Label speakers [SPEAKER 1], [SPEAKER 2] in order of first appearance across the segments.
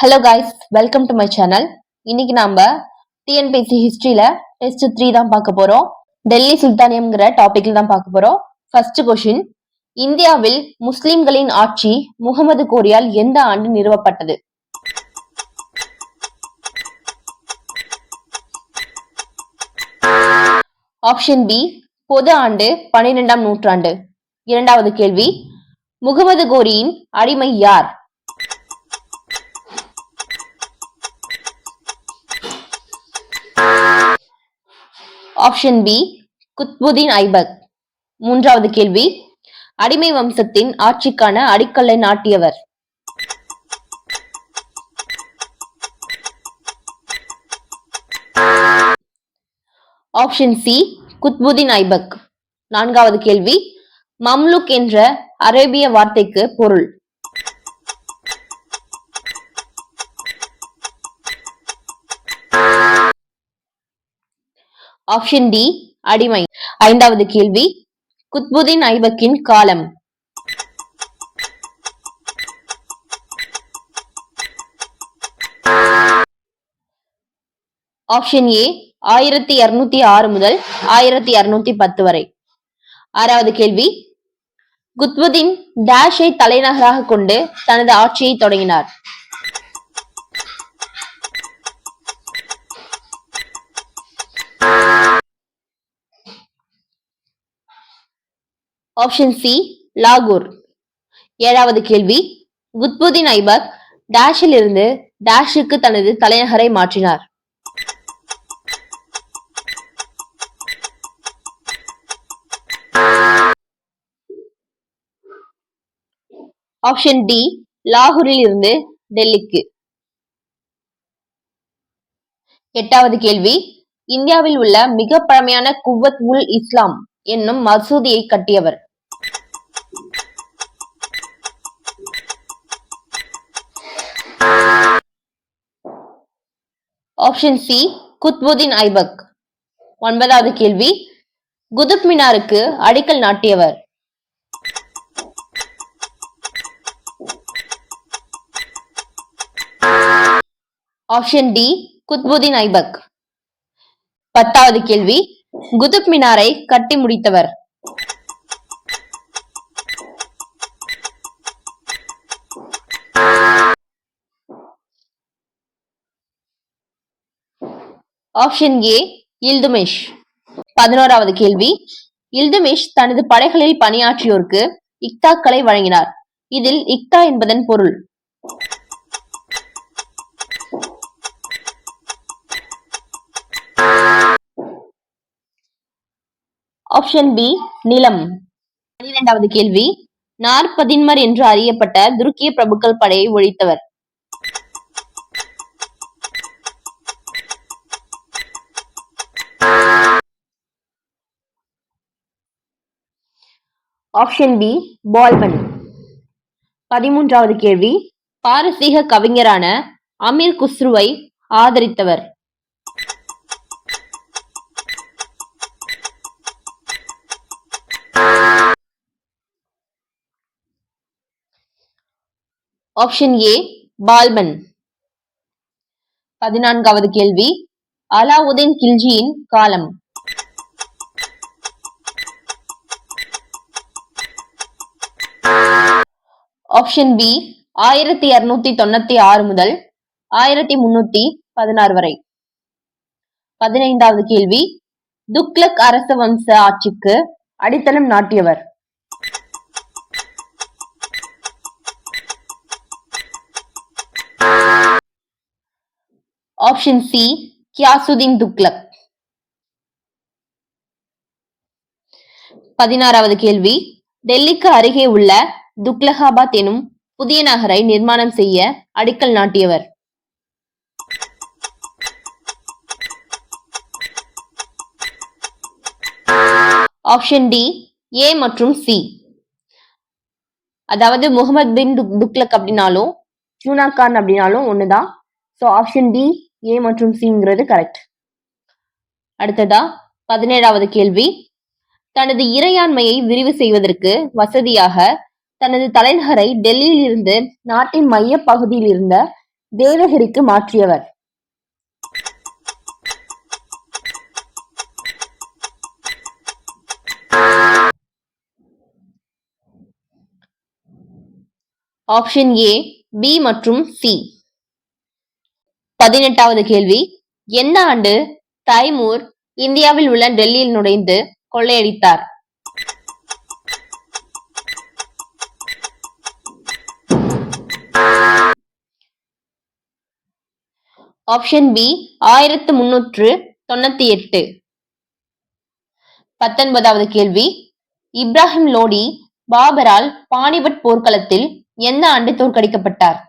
[SPEAKER 1] Hello guys welcome to my channel இன்னைக்கு நாம TNPSC ஹிஸ்டரியில test three தான் பார்க்க போறோம். டெல்லி சுல்தானியம்ங்கிற டாபிக்ல தான் பார்க்க போறோம். ஃபர்ஸ்ட் கொஷின் இந்தியாவில் முஸ்லிம்களின் ஆட்சி முகமது கோரியால் எந்த ஆண்டு நிறுவப்பட்டது? ஆப்ஷன் பி பொது ஆண்டு பனிரெண்டாம் நூற்றாண்டு. இரண்டாவது கேள்வி முகமது கோரியின் அடிமை யார்? ஆப்ஷன் பி குத்புதீன் ஐபக் மூன்றாவது கேள்வி அடிமை வம்சத்தின் ஆட்சிக்கான அடிக்கல்லை நாட்டியவர். ஆப்ஷன் சி குத்புதீன் ஐபக் நான்காவது கேள்வி மம்லுக் என்ற அரேபிய வார்த்தைக்கு பொருள். ஆப்ஷன் டி அடிமை. ஐந்தாவது கேள்வி குத்புதீன் ஐபக்கின் காலம். ஆப்ஷன் ஏ ஆயிரத்தி இருநூத்தி ஆறு முதல் ஆயிரத்தி இருநூத்தி பத்து வரை. ஆறாவது கேள்வி குத்புதீன் டேஷை தலைநகராக கொண்டு தனது ஆட்சியை தொடங்கினார். ஆப்ஷன் சி லாகூர் ஏழாவது கேள்வி குத்புதீன் ஐபக் டேஷில் இருந்து டேஷுக்கு தனது தலைநகரை மாற்றினார். ஆப்ஷன் டி லாகூரில் இருந்து டெல்லிக்கு. எட்டாவது கேள்வி இந்தியாவில் உள்ள மிக பழமையான குவத் உல் இஸ்லாம் என்னும் மசூதியை கட்டியவர். ஆப்ஷன் சி குத்புதீன் ஐபக் ஒன்பதாவது கேள்வி. குதுப் மினாருக்கு அடிக்கல் நாட்டியவர். ஆப்ஷன் டி குத்புதீன் ஐபக் பத்தாவது கேள்வி. குதுப் மினாரை கட்டி முடித்தவர். ஆப்ஷன் ஏ இல்துமிஷ் பதினோராவது கேள்வி. இல்துமிஷ் தனது படைகளில் பணியாற்றியோருக்கு இக்தாக்களை வழங்கினார். இதில் இக்தா என்பதன் பொருள். ஆப்ஷன் பி நிலம் பனிரெண்டாவது கேள்வி. நாற்பதின்மர் என்று அறியப்பட்ட துருக்கிய பிரபுக்கள் படையை ஒழித்தவர். ஆப்ஷன் பி பால்பன் பதிமூன்றாவது கேள்வி பாரசீக கவிஞரான அமீர் குஸ்ருவை ஆதரித்தவர். ஆப்ஷன் ஏ பால்பன் பதினான்காவது கேள்வி அலாவுதீன் கில்ஜியின் காலம். ஆப்ஷன் பி ஆயிரத்தி இருநூத்தி தொண்ணூத்தி ஆறு முதல் ஆயிரத்தி முன்னூத்தி பதினாறு வரை. பதினைந்தாவது கேள்வி துக்லக் அரச வம்ச ஆட்சிக்கு அடித்தளம் நாட்டியவர். ஆப்ஷன் சி கியாசுதீன் துக்லக் பதினாறாவது கேள்வி. டெல்லிக்கு அருகே உள்ள துக்லகாபாத் எனும் புதிய நகரை நிர்மாணம் செய்ய அடிக்கல் நாட்டியவர். ஆப்ஷன் டி ஏ மற்றும் சி. அதாவது முகமது பின் துக்லக் அப்படின்னாலும் ஜூனா கான் அப்படின்னாலும் ஒண்ணுதான். ஸோ ஆப்ஷன் டி ஏ மற்றும் சிங்கிறது கரெக்ட் அடுத்ததா பதினேழாவது கேள்வி. தனது இறையாண்மையை விரிவு செய்வதற்கு வசதியாக தனது தலைநகரை டெல்லியில் இருந்து நாட்டின் மைய பகுதியில் இருந்த தேவகிரிக்கு மாற்றியவர். ஆப்ஷன் ஏ பி மற்றும் சி பதினெட்டாவது கேள்வி. எந்த ஆண்டு தைமூர் இந்தியாவில் உள்ள டெல்லியில் நுழைந்து கொள்ளையடித்தார்? ஆப்ஷன் பி ஆயிரத்து முன்னூற்று தொண்ணூத்தி எட்டு. பத்தொன்பதாவது கேள்வி. இப்ராஹிம் லோடி பாபரால் பானிபட் போர்க்களத்தில் எந்த ஆண்டு தோற்கடிக்கப்பட்டார்?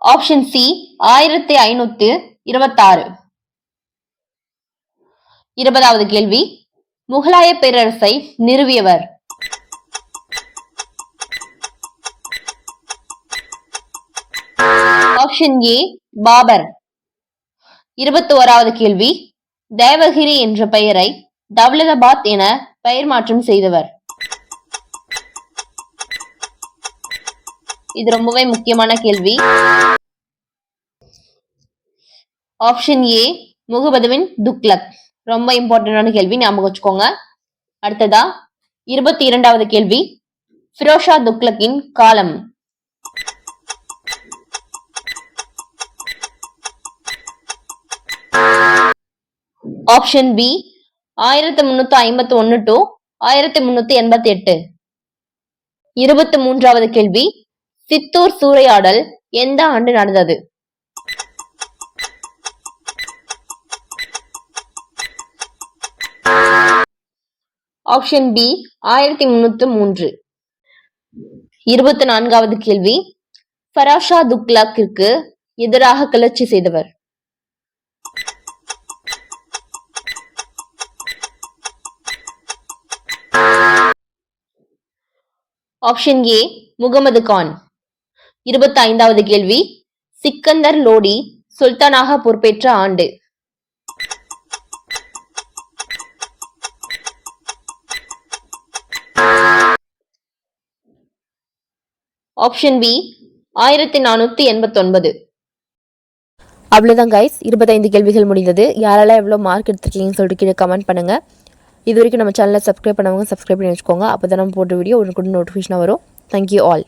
[SPEAKER 1] ஆப்ஷன் சி ஆயிரத்தி ஐநூத்து இருபத்தாறு. இருபதாவது கேள்வி முகலாய பேரரசை நிறுவியவர். Option A Babur. இருபத்தி ஓராவது கேள்வி தேவகிரி என்ற பெயரை தவ்லதாபாத் என பெயர் மாற்றம் செய்தவர். இது ரொம்பவே முக்கியமான கேள்வி. ஆப்ஷன் ஏ முகமதுவின் துக்லக் ரொம்ப இம்பார்ட்டன்டான கேள்வி ஞாபகம் வச்சுக்கோங்க. அடுத்ததா இருபத்தி இரண்டாவது கேள்வி ஃபிரோஷா துக்லக்கின் காலம். ஆப்ஷன் பி ஆயிரத்தி முன்னூத்தி ஐம்பத்தி ஒன்னு டு ஆயிரத்தி முன்னூத்தி எண்பத்தி எட்டு இருபத்தி மூன்றாவது கேள்வி சித்தூர் சூறையாடல் எந்த ஆண்டு நடந்தது? ஆப்ஷன் பி ஆயிரத்தி முன்னூத்தி மூன்று. இருபத்தி நான்காவது கேள்வி. ஃபராஷா துக்லாக்கிற்கு எதிராக கிளர்ச்சி செய்தவர். ஆப்ஷன் ஏ முகமது கான் இருபத்தி ஐந்தாவது கேள்வி. சிக்கந்தர் லோடி சுல்தானாக பொறுப்பேற்ற ஆண்டு. ஆப்ஷன் பி ஆயிரத்தி நானூத்தி எண்பத்தொன்பது.
[SPEAKER 2] அவ்வளோதான் கைஸ் இருபத்தைந்து கேள்விகள் முடிந்தது. யாரெல்லாம் எவ்வளோ மார்க் எடுத்துருக்கீங்கன்னு சொல்லிட்டு கீழே கமெண்ட் பண்ணுங்கள் இது வரைக்கும் நம்ம சேனலை சப்ஸ்கிரைப் பண்ணவங்க சப்ஸ்கிரைப் பண்ணி வச்சுக்கோங்க. அப்போ தான் நம்ம போட்ட வீடியோ உடனுக்குடன் நோட்டிஃபிகேஷனாக வரும். Thank you all